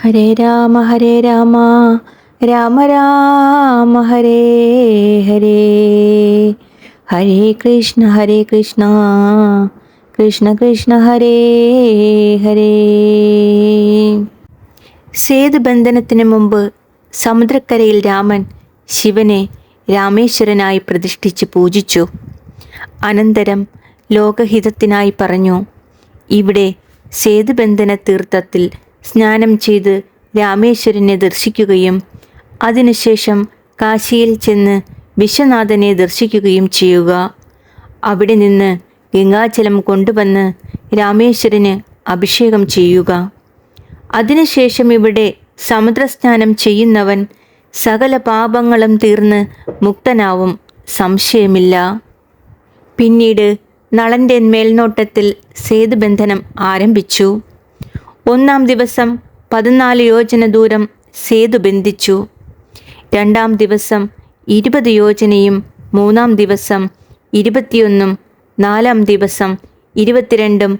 ഹരേ രാമ ഹരേ രാമ. രാമ രാമ ഹരേ ഹരേ. ഹരേ കൃഷ്ണ ഹരേ കൃഷ്ണ. കൃഷ്ണ കൃഷ്ണ ഹരേ ഹരേ. സേതുബന്ധനത്തിന് മുമ്പ് സമുദ്രക്കരയിൽ രാമൻ ശിവനെ രാമേശ്വരനായി പ്രതിഷ്ഠിച്ച് പൂജിച്ചു. അനന്തരം ലോകഹിതത്തിനായി പറഞ്ഞു ഇവിടെ സേതുബന്ധന തീർത്ഥത്തിൽ സ്നാനം ചെയ്ത് രാമേശ്വരനെ ദർശിക്കുകയും അതിനുശേഷം കാശിയിൽ ചെന്ന് വിശ്വനാഥനെ ദർശിക്കുകയും ചെയ്യുക. അവിടെ നിന്ന് ഗംഗാജലം കൊണ്ടുവന്ന് രാമേശ്വരന് അഭിഷേകം ചെയ്യുക. അതിനുശേഷം ഇവിടെ സമുദ്രസ്നാനം ചെയ്യുന്നവൻ സകല പാപങ്ങളും തീർന്ന് മുക്തനാവും സംശയമില്ല. പിന്നീട് നളന്റെ മേൽനോട്ടത്തിൽ സേതുബന്ധനം ആരംഭിച്ചു. ഒന്നാം ദിവസം പതിനാല് യോജന ദൂരം സേതു ബന്ധിച്ചു. രണ്ടാം ദിവസം ഇരുപത് യോജനയും മൂന്നാം ദിവസം ഇരുപത്തിയൊന്നും നാലാം ദിവസം ഇരുപത്തിരണ്ടും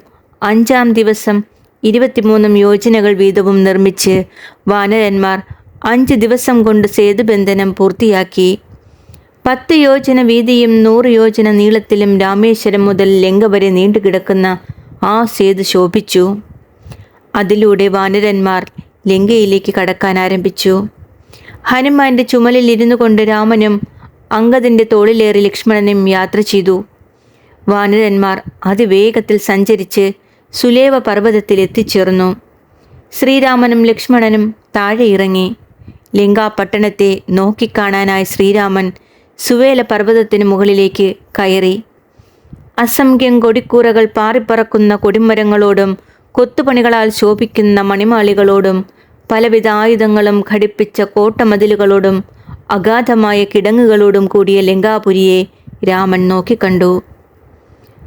അഞ്ചാം ദിവസം ഇരുപത്തിമൂന്നും യോജനകൾ വീതവും നിർമ്മിച്ച് വാനരന്മാർ അഞ്ച് ദിവസം കൊണ്ട് സേതുബന്ധനം പൂർത്തിയാക്കി. പത്ത് യോജന വീതിയും നൂറ് യോജന നീളത്തിലും രാമേശ്വരം മുതൽ ലങ്ക വരെ നീണ്ടുകിടക്കുന്ന ആ സേതു ശോഭിച്ചു. അതിലൂടെ വാനരന്മാർ ലങ്കയിലേക്ക് കടക്കാൻ ആരംഭിച്ചു. ഹനുമാന്റെ ചുമലിൽ ഇരുന്നു കൊണ്ട് രാമനും അങ്കദിന്റെ തോളിലേറി ലക്ഷ്മണനും യാത്ര ചെയ്തു. വാനരന്മാർ അതിവേഗത്തിൽ സഞ്ചരിച്ച് സുലേവ പർവതത്തിൽ എത്തിച്ചേർന്നു. ശ്രീരാമനും ലക്ഷ്മണനും താഴെ ഇറങ്ങി. ലങ്കാപട്ടണത്തെ നോക്കിക്കാണാനായി ശ്രീരാമൻ സുവേല പർവതത്തിന് മുകളിലേക്ക് കയറി. അസംഖ്യം കൊടിക്കൂറകൾ പാറിപ്പറക്കുന്ന കൊടിമരങ്ങളോടും കൊത്തുപണികളാൽ ശോഭിക്കുന്ന മണിമാളികളോടും പലവിധ ആയുധങ്ങളും ഘടിപ്പിച്ച കോട്ടമതിലുകളോടും അഗാധമായ കിടങ്ങുകളോടും കൂടിയ ലങ്കാപുരിയെ രാമൻ നോക്കിക്കണ്ടു.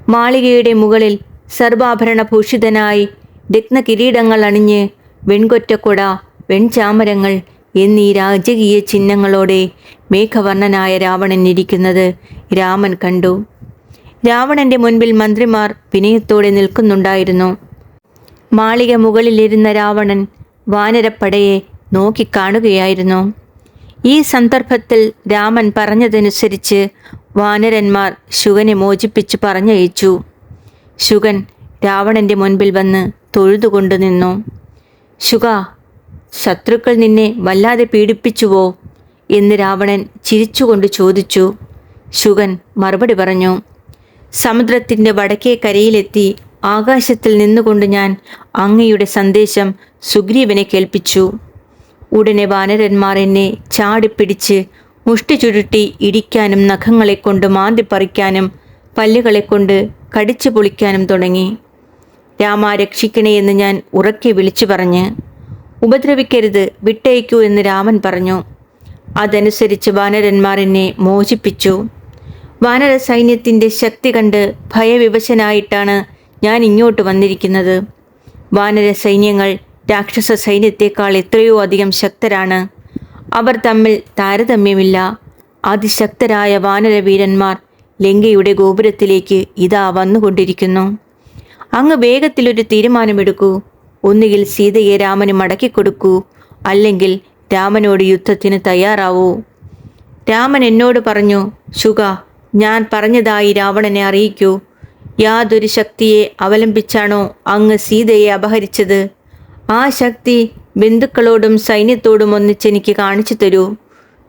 മാളികയുടെ മുകളിൽ സർവാഭരണഭൂഷിതനായി രത്നകിരീടങ്ങൾ അണിഞ്ഞ് വെൺകൊറ്റക്കുട വെൺചാമരങ്ങൾ എന്നീ രാജകീയ ചിഹ്നങ്ങളോടെ മേഘവർണനായ രാവണൻ ഇരിക്കുന്നത് രാമൻ കണ്ടു. രാവണന്റെ മുൻപിൽ മന്ത്രിമാർ വിനയത്തോടെ നിൽക്കുന്നുണ്ടായിരുന്നു. മാളിക മുകളിലിരുന്ന രാവണൻ വാനരപ്പടയെ നോക്കിക്കാണുകയായിരുന്നു ഈ സന്ദർഭത്തിൽ രാമൻ പറഞ്ഞതനുസരിച്ച് വാനരന്മാർ ശുഗനെ മോചിപ്പിച്ച് പറഞ്ഞയച്ചു. ശുഗൻ രാവണന്റെ മുൻപിൽ വന്ന് തൊഴുതുകൊണ്ടു നിന്നു. ശുഗ ശത്രുക്കൾ നിന്നെ വല്ലാതെ പീഡിപ്പിച്ചുവോ? എന്ന് രാവണൻ ചിരിച്ചുകൊണ്ട് ചോദിച്ചു. ശുഗൻ മറുപടി പറഞ്ഞു. സമുദ്രത്തിന്റെ വടക്കേ കരയിലെത്തി ആകാശത്തിൽ നിന്നുകൊണ്ട് ഞാൻ അങ്ങയുടെ സന്ദേശം സുഗ്രീവനെ കേൾപ്പിച്ചു. ഉടനെ വാനരന്മാർ എന്നെ ചാടിപ്പിടിച്ച് മുഷ്ടി ചുരുട്ടി ഇടിക്കാനും നഖങ്ങളെ കൊണ്ട് മാന്തി പറിക്കാനും പല്ലുകളെ കൊണ്ട് കടിച്ചു പൊളിക്കാനും തുടങ്ങി. രാമ രക്ഷിക്കണേ എന്ന് ഞാൻ ഉറക്കെ വിളിച്ചു പറഞ്ഞ് ഉപദ്രവിക്കരുത് വിട്ടയക്കൂ എന്ന് രാമൻ പറഞ്ഞു. അതനുസരിച്ച് വാനരന്മാർ എന്നെ മോചിപ്പിച്ചു. വാനര സൈന്യത്തിന്റെ ശക്തി കണ്ട് ഭയവിവശനായിട്ടാണ് ഞാൻ ഇങ്ങോട്ട് വന്നിരിക്കുന്നത്. വാനര സൈന്യങ്ങൾ രാക്ഷസ സൈന്യത്തെക്കാൾ എത്രയോ അധികം ശക്തരാണ്. അവർ തമ്മിൽ താരതമ്യമില്ല. അതിശക്തരായ വാനരവീരന്മാർ ലങ്കയുടെ ഗോപുരത്തിലേക്ക് ഇതാ വന്നുകൊണ്ടിരിക്കുന്നു. അങ്ങ് വേഗത്തിലൊരു തീരുമാനമെടുക്കൂ. ഒന്നുകിൽ സീതയെ രാമന് മടക്കിക്കൊടുക്കൂ അല്ലെങ്കിൽ രാമനോട് യുദ്ധത്തിന് തയ്യാറാവൂ. രാമൻ എന്നോട് പറഞ്ഞു ശുഗ ഞാൻ പറഞ്ഞതായി രാവണനെ അറിയിക്കൂ. യാതൊരു ശക്തിയെ അവലംബിച്ചാണോ അങ്ങ് സീതയെ അപഹരിച്ചത്? ആ ശക്തി ബന്ധുക്കളോടും സൈന്യത്തോടും ഒന്നിച്ചെനിക്ക് കാണിച്ചു തരൂ.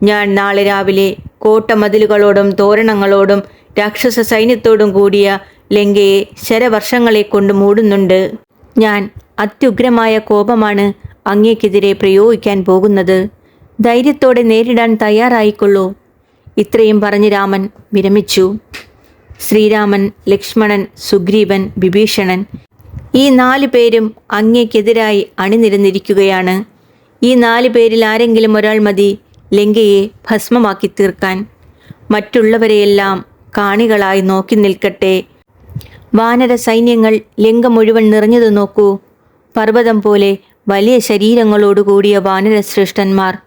ഞാൻ നാളെ രാവിലെ കോട്ടമതിലുകളോടും തോരണങ്ങളോടും രാക്ഷസ സൈന്യത്തോടും കൂടിയ ലങ്കയെ ശരവർഷങ്ങളെ കൊണ്ട് മൂടുന്നുണ്ട്. ഞാൻ അത്യുഗ്രമായ കോപമാണ് അങ്ങേക്കെതിരെ പ്രയോഗിക്കാൻ പോകുന്നത്. ധൈര്യത്തോടെ നേരിടാൻ തയ്യാറായിക്കൊള്ളൂ. ഇത്രയും പറഞ്ഞ് രാമൻ വിരമിച്ചു. ശ്രീരാമൻ ലക്ഷ്മണൻ സുഗ്രീവൻ വിഭീഷണൻ ഈ നാല് പേരും അങ്ങേക്കെതിരായി അണിനിരന്നിരിക്കുകയാണ്. ഈ നാല് പേരിൽ ആരെങ്കിലും ഒരാൾ മതി ലങ്കയെ ഭസ്മമാക്കി തീർക്കാൻ. മറ്റുള്ളവരെയെല്ലാം കാണികളായി നോക്കി നിൽക്കട്ടെ. വാനര സൈന്യങ്ങൾ ലങ്ക മുഴുവൻ നിറഞ്ഞത് നോക്കൂ. പർവതം പോലെ വലിയ ശരീരങ്ങളോടുകൂടിയ വാനരശ്രേഷ്ഠന്മാർ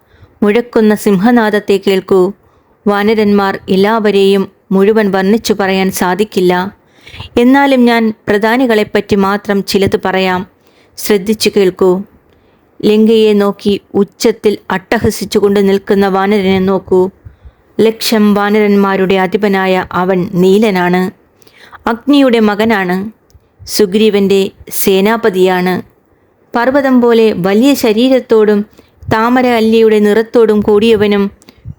മുഴക്കുന്ന സിംഹനാദത്തെ കേൾക്കൂ. വാനരന്മാർ എല്ലാവരെയും മുഴുവൻ വർണിച്ചു പറയാൻ സാധിക്കില്ല. എന്നാലും ഞാൻ പ്രധാനികളെപ്പറ്റി മാത്രം ചിലത് പറയാം. ശ്രദ്ധിച്ചു കേൾക്കൂ. ലങ്കയെ നോക്കി ഉച്ചത്തിൽ അട്ടഹസിച്ചുകൊണ്ട് നിൽക്കുന്ന വാനരനെ നോക്കൂ. ലക്ഷം വാനരന്മാരുടെ അധിപനായ അവൻ നീലനാണ്. അഗ്നിയുടെ മകനാണ്. സുഗ്രീവന്റെ സേനാപതിയാണ്. പർവതം പോലെ വലിയ ശരീരത്തോടും താമര അല്ലിയുടെ നിറത്തോടും കൂടിയവനും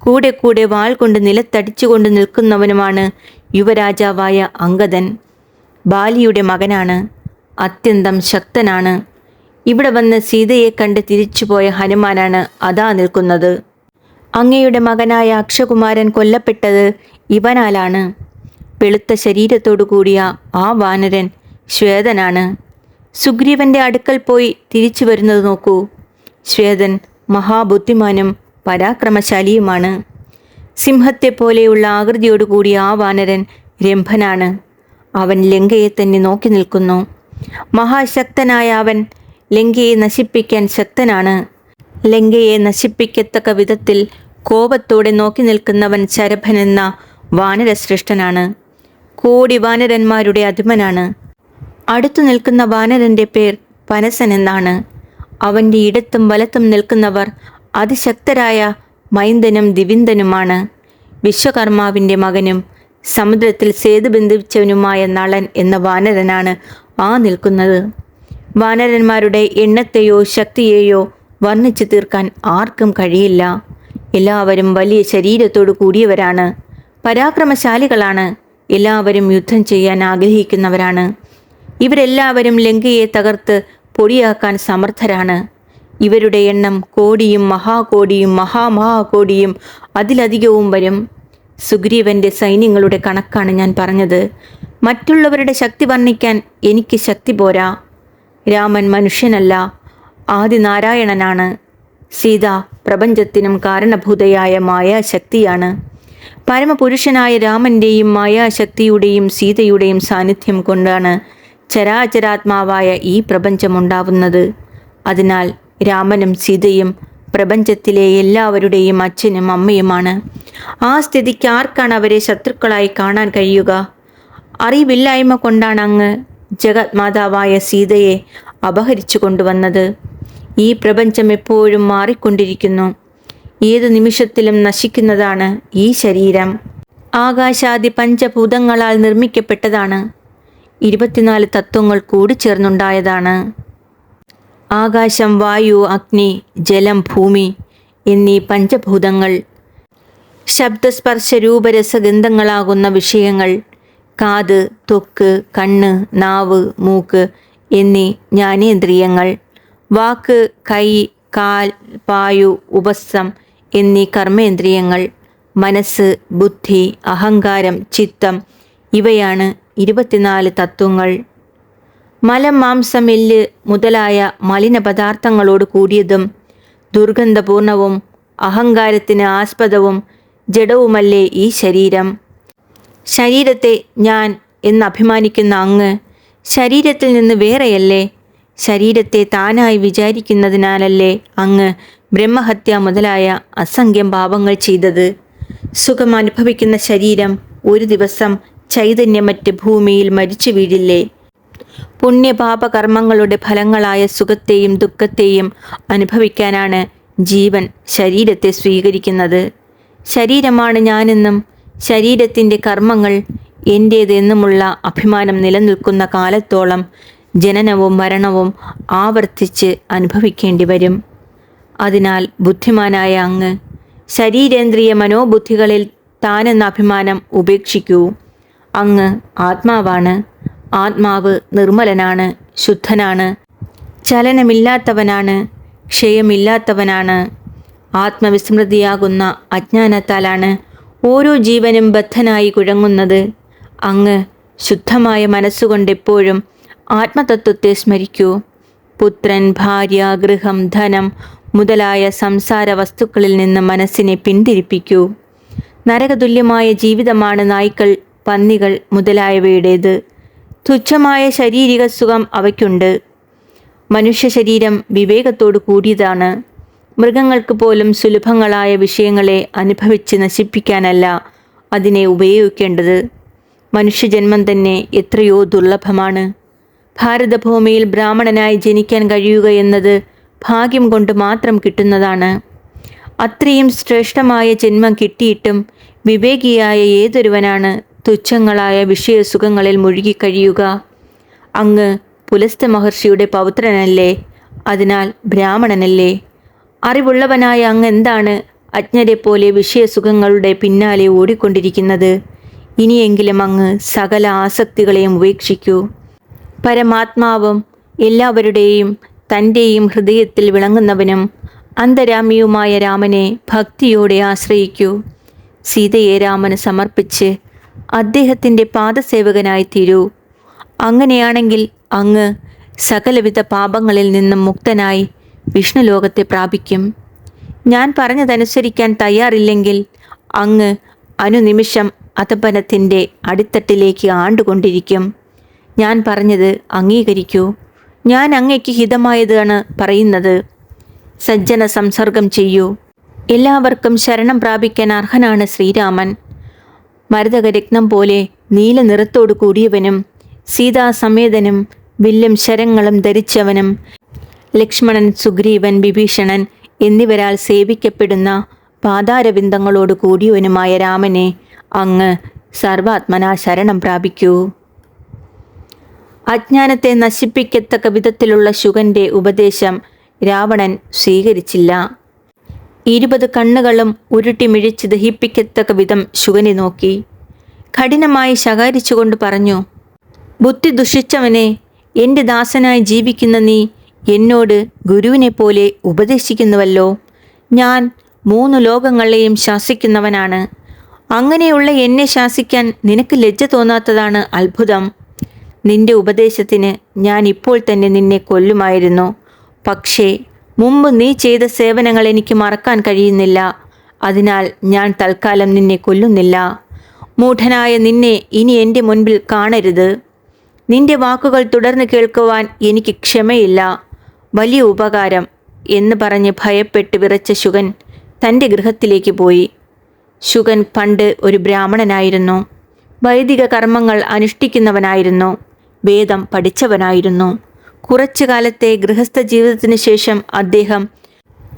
കൂടെ കൂടെ വാൾ കൊണ്ട് നിലത്തടിച്ചുകൊണ്ട് നിൽക്കുന്നവനുമാണ് യുവരാജാവായ അങ്കദൻ ബാലിയുടെ മകനാണ്. അത്യന്തം ശക്തനാണ്. ഇവിടെ വന്ന് സീതയെ കണ്ട് തിരിച്ചുപോയ ഹനുമാനാണ് അതാ നിൽക്കുന്നത്. അങ്ങയുടെ മകനായ അക്ഷകുമാരൻ കൊല്ലപ്പെട്ടത് ഇവനാലാണ്. വെളുത്ത ശരീരത്തോടു കൂടിയ ആ വാനരൻ ശ്വേതനാണ്. സുഗ്രീവന്റെ അടുക്കൽ പോയി തിരിച്ചു വരുന്നത് നോക്കൂ. ശ്വേതൻ മഹാബുദ്ധിമാനും പരാക്രമശാലിയുമാണ്. സിംഹത്തെ പോലെയുള്ള ആകൃതിയോടുകൂടിയ ആ വാനരൻ രംഭനാണ്. അവൻ ലങ്കയെ തന്നെ നോക്കി നിൽക്കുന്നു. മഹാശക്തനായ അവൻ ലങ്കയെ നശിപ്പിക്കാൻ ശക്തനാണ്. ലങ്കയെ നശിപ്പിക്കത്തക്ക വിധത്തിൽ കോപത്തോടെ നോക്കി നിൽക്കുന്നവൻ ശരഭൻ എന്ന വാനരശ്രേഷ്ഠനാണ്. കോടി വാനരന്മാരുടെ അധിമനാണ് അടുത്തു നിൽക്കുന്ന വാനരന്റെ പേർ പനസൻ എന്നാണ്. അവന്റെ ഇടത്തും വലത്തും നിൽക്കുന്നവർ അതിശക്തരായ മൈന്ദനും ദിവിന്ദനുമാണ്. വിശ്വകർമാവിന്റെ മകനും സമുദ്രത്തിൽ സേതു ബന്ധിച്ചവനുമായ നളൻ എന്ന വാനരനാണ് ആ നിൽക്കുന്നത്. വാനരന്മാരുടെ എണ്ണത്തെയോ ശക്തിയെയോ വർണിച്ചു തീർക്കാൻ ആർക്കും കഴിയില്ല. എല്ലാവരും വലിയ ശരീരത്തോടു കൂടിയവരാണ്. പരാക്രമശാലികളാണ്. എല്ലാവരും യുദ്ധം ചെയ്യാൻ ആഗ്രഹിക്കുന്നവരാണ്. ഇവരെല്ലാവരും ലങ്കയെ തകർത്ത് പൊടിയാക്കാൻ സമർത്ഥരാണ്. ഇവരുടെ എണ്ണം കോടിയും മഹാകോടിയും മഹാമഹാകോടിയും അതിലധികവും വരും. സുഗ്രീവന്റെ സൈന്യങ്ങളുടെ കണക്കാണ് ഞാൻ പറഞ്ഞത്. മറ്റുള്ളവരുടെ ശക്തി വർണിക്കാൻ എനിക്ക് ശക്തി പോരാ. രാമൻ മനുഷ്യനല്ല ആദിനാരായണനാണ്. സീത പ്രപഞ്ചത്തിനും കാരണഭൂതയായ മായാശക്തിയാണ്. പരമപുരുഷനായ രാമന്റെയും മായാശക്തിയുടെയും സീതയുടെയും സാന്നിധ്യം കൊണ്ടാണ് ചരാചരാത്മാവായ ഈ പ്രപഞ്ചമുണ്ടാവുന്നത് അതിനാൽ രാമനും സീതയും പ്രപഞ്ചത്തിലെ എല്ലാവരുടെയും അച്ഛനും അമ്മയുമാണ്. ആ സ്ഥിതിക്ക് ആർക്കാണ് അവരെ ശത്രുക്കളായി കാണാൻ കഴിയുക? അറിവില്ലായ്മ കൊണ്ടാണ് അങ്ങ് ജഗത് മാതാവായ സീതയെ അപഹരിച്ചു കൊണ്ടുവന്നത്. ഈ പ്രപഞ്ചം എപ്പോഴും മാറിക്കൊണ്ടിരിക്കുന്നു. ഏതു നിമിഷത്തിലും നശിക്കുന്നതാണ് ഈ ശരീരം. ആകാശാദി പഞ്ചഭൂതങ്ങളാൽ നിർമ്മിക്കപ്പെട്ടതാണ്. ഇരുപത്തിനാല് തത്വങ്ങൾ കൂടിച്ചേർന്നുണ്ടായതാണ്. ആകാശം വായു അഗ്നി ജലം ഭൂമി എന്നീ പഞ്ചഭൂതങ്ങൾ. ശബ്ദസ്പർശ രൂപരസഗന്ധങ്ങളാകുന്ന വിഷയങ്ങൾ കാത് തൊക്ക് കണ്ണ് നാവ് മൂക്ക് എന്നീ ജ്ഞാനേന്ദ്രിയങ്ങൾ. വാക്ക് കൈ കാൽ പായു ഉപസ്ഥം എന്നീ കർമ്മേന്ദ്രിയങ്ങൾ. മനസ്സ് ബുദ്ധി അഹങ്കാരം ചിത്തം ഇവയാണ് ഇരുപത്തിനാല് തത്വങ്ങൾ. മലം മാംസം എല്ല് മുതലായ മലിന പദാർത്ഥങ്ങളോട് കൂടിയതും ദുർഗന്ധപൂർണവും അഹങ്കാരത്തിന് ആസ്പദവും ജഡവുമല്ലേ ഈ ശരീരം? ശരീരത്തെ ഞാൻ എന്ന് അഭിമാനിക്കുന്ന അങ്ങ് ശരീരത്തിൽ നിന്ന് വേറെയല്ലേ? ശരീരത്തെ താനായി വിചാരിക്കുന്നതിനാലല്ലേ അങ്ങ് ബ്രഹ്മഹത്യ മുതലായ അസംഖ്യം പാപങ്ങൾ ചെയ്തത്? സുഖം അനുഭവിക്കുന്ന ശരീരം ഒരു ദിവസം ചൈതന്യമറ്റ് ഭൂമിയിൽ മരിച്ചു വീഴില്ലേ? പുണ്യപാപകർമ്മങ്ങളുടെ ഫലങ്ങളായ സുഖത്തെയും ദുഃഖത്തെയും അനുഭവിക്കാനാണ് ജീവൻ ശരീരത്തെ സ്വീകരിക്കുന്നത്. ശരീരമാണ് ഞാനെന്നും ശരീരത്തിന്റെ കർമ്മങ്ങൾ എന്റേതെന്നുമുള്ള അഭിമാനം നിലനിൽക്കുന്ന കാലത്തോളം ജനനവും മരണവും ആവർത്തിച്ച് അനുഭവിക്കേണ്ടി വരും. അതിനാൽ ബുദ്ധിമാനായ അങ്ങ് ശരീരേന്ദ്രിയ മനോബുദ്ധികളിൽ താനെന്ന അഭിമാനം ഉപേക്ഷിക്കൂ. അങ്ങ് ആത്മാവാണ്. ആത്മാവ് നിർമ്മലനാണ് ശുദ്ധനാണ്. ചലനമില്ലാത്തവനാണ് ക്ഷയമില്ലാത്തവനാണ്. ആത്മവിസ്മൃതിയാകുന്ന അജ്ഞാനത്താലാണ് ഓരോ ജീവനും ബദ്ധനായി കുഴങ്ങുന്നത്. അങ്ങ് ശുദ്ധമായ മനസ്സുകൊണ്ട് എപ്പോഴും ആത്മതത്വത്തെ സ്മരിക്കൂ. പുത്രൻ ഭാര്യ ഗൃഹം ധനം മുതലായ സംസാര വസ്തുക്കളിൽ നിന്ന് മനസ്സിനെ പിന്തിരിപ്പിക്കൂ. നരകതുല്യമായ ജീവിതമാണ് നായ്ക്കൾ പന്നികൾ മുതലായവയുടേത്. തുച്ഛമായ ശാരീരിക സുഖം അവയ്ക്കുണ്ട്. മനുഷ്യ ശരീരം വിവേകത്തോടു കൂടിയതാണ്. മൃഗങ്ങൾക്ക് പോലും സുലഭങ്ങളായ വിഷയങ്ങളെ അനുഭവിച്ച് നശിപ്പിക്കാനല്ല അതിനെ ഉപയോഗിക്കേണ്ടത്. മനുഷ്യജന്മം തന്നെ എത്രയോ ദുർലഭമാണ്. ഭാരതഭൂമിയിൽ ബ്രാഹ്മണനായി ജനിക്കാൻ കഴിയുക എന്നത് ഭാഗ്യം കൊണ്ട് മാത്രം കിട്ടുന്നതാണ്. അത്രയും ശ്രേഷ്ഠമായ ജന്മം കിട്ടിയിട്ടും വിവേകിയായ ഏതൊരുവനാണ് തുച്ഛങ്ങളായ വിഷയസുഖങ്ങളിൽ മുഴുകിക്കഴിയുക. അങ്ങ് പുലസ്ത മഹർഷിയുടെ പൗത്രനല്ലേ? അതിനാൽ ബ്രാഹ്മണനല്ലേ? അറിവുള്ളവനായ അങ്ങ് എന്താണ് അജ്ഞരെ പോലെ വിഷയസുഖങ്ങളുടെ പിന്നാലെ ഓടിക്കൊണ്ടിരിക്കുന്നത്? ഇനിയെങ്കിലും അങ്ങ് സകല ആസക്തികളെയും ഉപേക്ഷിക്കൂ. പരമാത്മാവും എല്ലാവരുടെയും തന്റെയും ഹൃദയത്തിൽ വിളങ്ങുന്നവനും അന്തരാമിയുമായ രാമനെ ഭക്തിയോടെ ആശ്രയിക്കൂ. സീതയെ രാമന് സമർപ്പിച്ച് അദ്ദേഹത്തിന്റെ പാദസേവകനായി തീരൂ അങ്ങനെയാണെങ്കിൽ അങ്ങ് സകലവിധ പാപങ്ങളിൽ നിന്നും മുക്തനായി വിഷ്ണുലോകത്തെ പ്രാപിക്കും. ഞാൻ പറഞ്ഞതനുസരിക്കാൻ തയ്യാറില്ലെങ്കിൽ അങ്ങ് അനുനിമിഷം അധപനത്തിന്റെ അടിത്തട്ടിലേക്ക് ആണ്ടുകൊണ്ടിരിക്കും. ഞാൻ പറഞ്ഞത് അംഗീകരിക്കൂ. ഞാൻ അങ്ങയ്ക്ക് ഹിതമായതാണ് പറയുന്നത്. സജ്ജന സംസർഗം ചെയ്യൂ. എല്ലാവർക്കും ശരണം പ്രാപിക്കാൻ അർഹനാണ് ശ്രീരാമൻ. മരതകരത്നം പോലെ നീല നിറത്തോടു കൂടിയവനും സീതാസമേതനും വില്ലും ശരങ്ങളും ധരിച്ചവനും ലക്ഷ്മണൻ സുഗ്രീവൻ വിഭീഷണൻ എന്നിവരാൽ സേവിക്കപ്പെടുന്ന പാതാരവിന്ദങ്ങളോട് കൂടിയവനുമായ രാമനെ അങ്ങ് സർവാത്മനാ ശരണം പ്രാപിക്കൂ. അജ്ഞാനത്തെ നശിപ്പിക്കത്തക്ക വിധത്തിലുള്ള ശുഗന്റെ ഉപദേശം രാവണൻ സ്വീകരിച്ചില്ല. ഇരുപത് കണ്ണുകളും ഉരുട്ടി മിഴിച്ച് ദഹിപ്പിക്കത്തക്ക വിധം ശുഗനെ നോക്കി. കഠിനമായി ശകാരിച്ചുകൊണ്ട് പറഞ്ഞു ബുദ്ധി ദുഷിച്ചവനെ എന്റെ ദാസനായി ജീവിക്കുന്ന നീ എന്നോട് ഗുരുവിനെ പോലെ ഉപദേശിക്കുന്നുവല്ലോ. ഞാൻ മൂന്ന് ലോകങ്ങളെയും ശാസിക്കുന്നവനാണ്. അങ്ങനെയുള്ള എന്നെ ശാസിക്കാൻ നിനക്ക് ലജ്ജ തോന്നാത്തതാണ് അത്ഭുതം. നിന്റെ ഉപദേശത്തിന് ഞാൻ ഇപ്പോൾ തന്നെ നിന്നെ കൊല്ലുമായിരുന്നു. പക്ഷേ മുമ്പ് നീ ചെയ്ത സേവനങ്ങൾ എനിക്ക് മറക്കാൻ കഴിയുന്നില്ല. അതിനാൽ ഞാൻ തൽക്കാലം നിന്നെ കൊല്ലുന്നില്ല. മൂഢനായ നിന്നെ ഇനി എന്റെ മുൻപിൽ കാണരുത്. നിന്റെ വാക്കുകൾ തുടർന്ന് കേൾക്കുവാൻ എനിക്ക് ക്ഷമയില്ല. വലിയ ഉപകാരം എന്ന് പറഞ്ഞ് ഭയപ്പെട്ട് വിറച്ച ശുഗൻ തന്റെ ഗൃഹത്തിലേക്ക് പോയി. ശുഗൻ പണ്ട് ഒരു ബ്രാഹ്മണനായിരുന്നു. വൈദിക കർമ്മങ്ങൾ അനുഷ്ഠിക്കുന്നവനായിരുന്നു. വേദം പഠിച്ചവനായിരുന്നു. കുറച്ചു കാലത്തെ ഗൃഹസ്ഥ ജീവിതത്തിന് ശേഷം അദ്ദേഹം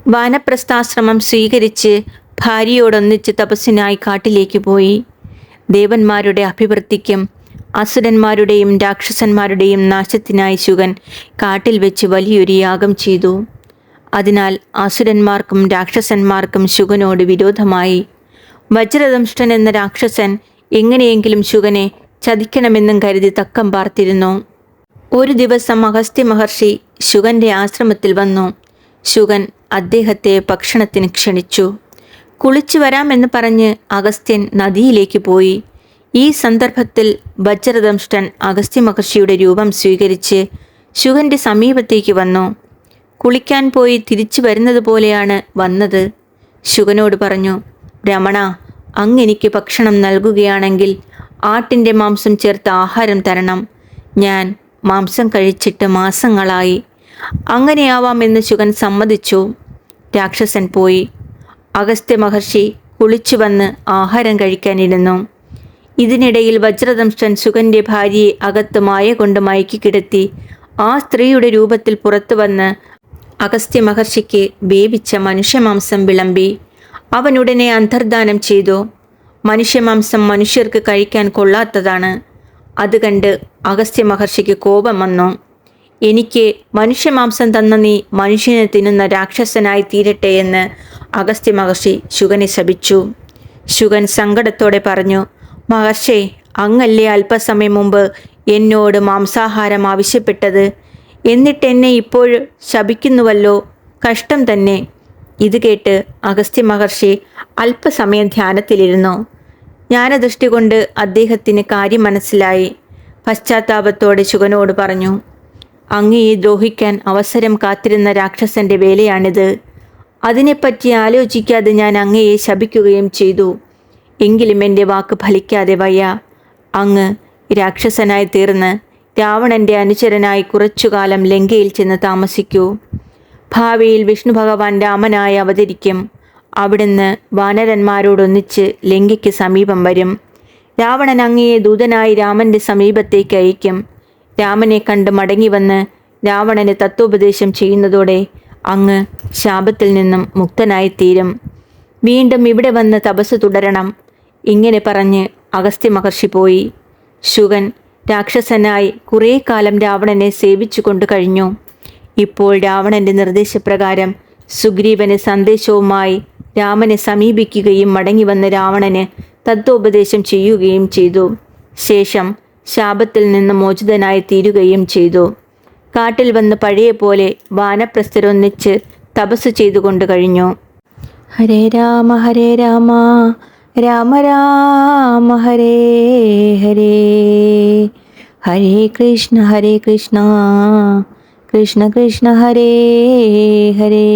വാനപ്രസ്ഥാശ്രമം സ്വീകരിച്ച് ഭാര്യയോടൊന്നിച്ച് തപസ്സിനായി കാട്ടിലേക്ക് പോയി. ദേവന്മാരുടെ അഭിവൃദ്ധിക്കും അസുരന്മാരുടെയും രാക്ഷസന്മാരുടെയും നാശത്തിനായി ശുഗൻ കാട്ടിൽ വെച്ച് വലിയൊരു യാഗം ചെയ്തു. അതിനാൽ അസുരന്മാർക്കും രാക്ഷസന്മാർക്കും ശുഗനോട് വിരോധമായി. വജ്രദംഷ്ടൻ എന്ന രാക്ഷസൻ എങ്ങനെയെങ്കിലും ശുഗനെ ചതിക്കണമെന്നും കരുതി തക്കം പാർത്തിരുന്നു. ഒരു ദിവസം അഗസ്ത്യ മഹർഷി ശുഗന്റെ ആശ്രമത്തിൽ വന്നു. ശുഗൻ അദ്ദേഹത്തെ ഭക്ഷണത്തിന് ക്ഷണിച്ചു. കുളിച്ചു വരാമെന്ന് പറഞ്ഞ് അഗസ്ത്യൻ നദിയിലേക്ക് പോയി. ഈ സന്ദർഭത്തിൽ വജ്രദംഷ്ടൻ അഗസ്ത്യ മഹർഷിയുടെ രൂപം സ്വീകരിച്ച് ശുഗന്റെ സമീപത്തേക്ക് വന്നു. കുളിക്കാൻ പോയി തിരിച്ചു വരുന്നത് പോലെയാണ് വന്നത്. ശുഗനോട് പറഞ്ഞു രമണ അങ്ങെനിക്ക് ഭക്ഷണം നൽകുകയാണെങ്കിൽ ആട്ടിന്റെ മാംസം ചേർത്ത് ആഹാരം തരണം. ഞാൻ മാംസം കഴിച്ചിട്ട് മാസങ്ങളായി. അങ്ങനെയാവാമെന്ന് ശുകൻ സമ്മതിച്ചു. രാക്ഷസൻ പോയി. അഗസ്ത്യ മഹർഷി കുളിച്ചു വന്ന് ആഹാരം കഴിക്കാനിരുന്നു. ഇതിനിടയിൽ വജ്രദംഷ്ടൻ സുഖന്റെ ഭാര്യയെ അകത്ത് മായ കൊണ്ട് മയക്കി കിടത്തി ആ സ്ത്രീയുടെ രൂപത്തിൽ പുറത്തു വന്ന് അഗസ്ത്യ മഹർഷിക്ക് വേവിച്ച മനുഷ്യമാംസം വിളമ്പി. അവനുടനെ അന്തർദാനം ചെയ്തു. മനുഷ്യമാംസം മനുഷ്യർക്ക് കഴിക്കാൻ കൊള്ളാത്തതാണ്. അത് കണ്ട് അഗസ്ത്യ മഹർഷിക്ക് കോപം വന്നു. എനിക്ക് മനുഷ്യമാംസം തന്ന നീ മനുഷ്യനെ തിന്നുന്ന രാക്ഷസനായി തീരട്ടെ എന്ന് അഗസ്ത്യ മഹർഷി ശുഗനെ ശപിച്ചു. ശുഗൻ സങ്കടത്തോടെ പറഞ്ഞു മഹർഷേ അങ്ങല്ലേ അല്പസമയം മുമ്പ് എന്നോട് മാംസാഹാരം ആവശ്യപ്പെട്ടത്? എന്നിട്ട് എന്നെ ഇപ്പോൾ ശപിക്കുന്നുവല്ലോ? കഷ്ടം തന്നെ. ഇത് കേട്ട് അഗസ്ത്യ മഹർഷി അല്പസമയം ധ്യാനത്തിലിരുന്നു. ജ്ഞാനദൃഷ്ടി കൊണ്ട് അദ്ദേഹത്തിന് കാര്യം മനസ്സിലായി. പശ്ചാത്താപത്തോടെ ശുഗനോട് പറഞ്ഞു അങ്ങയെ ദ്രോഹിക്കാൻ അവസരം കാത്തിരുന്ന രാക്ഷസന്റെ വേലയാണിത്. അതിനെപ്പറ്റി ആലോചിക്കാതെ ഞാൻ അങ്ങയെ ശപിക്കുകയും ചെയ്തു. എങ്കിലും എന്റെ വാക്ക് ഫലിക്കാതെ വയ്യ. അങ്ങ് രാക്ഷസനായി തീർന്ന് രാവണന്റെ അനുചരനായി കുറച്ചുകാലം ലങ്കയിൽ ചെന്ന് താമസിക്കൂ. ഭാവിയിൽ വിഷ്ണു ഭഗവാൻ രാമനായി അവതരിക്കും. അവിടുന്ന് വാനരന്മാരോടൊന്നിച്ച് ലങ്കയ്ക്ക് സമീപം വരും. രാവണൻ അങ്ങയെ ദൂതനായി രാമന്റെ സമീപത്തേക്ക് അയക്കും രാമനെ കണ്ട് മടങ്ങി വന്ന് രാവണന് തത്വോപദേശം ചെയ്യുന്നതോടെ അങ്ങ് ശാപത്തിൽ നിന്നും മുക്തനായിത്തീരും. വീണ്ടും ഇവിടെ വന്ന് തപസ് തുടരണം. ഇങ്ങനെ പറഞ്ഞ് അഗസ്ത്യ മഹർഷി പോയി. ശുഗൻ രാക്ഷസനായി കുറേ കാലം രാവണനെ സേവിച്ചു കൊണ്ട് കഴിഞ്ഞു. ഇപ്പോൾ രാവണന്റെ നിർദ്ദേശപ്രകാരം സുഗ്രീവന് സന്ദേശവുമായി രാമനെ സമീപിക്കുകയും മടങ്ങി വന്ന രാവണന് തത്വോപദേശം ചെയ്യുകയും ചെയ്തു. ശേഷം ശാപത്തിൽ നിന്ന് മോചിതനായി തീരുകയും ചെയ്തു. കാട്ടിൽ വന്ന് പഴയ പോലെ വാനപ്രസ്ഥരൊന്നിച്ച് തപസ് ചെയ്തുകൊണ്ട് കഴിഞ്ഞു. ഹരേ രാമ ഹരേ രാമ രാമ രാമ ഹരേ ഹരേ. ഹരേ കൃഷ്ണ ഹരേ കൃഷ്ണ കൃഷ്ണ കൃഷ്ണ ഹരേ ഹരേ.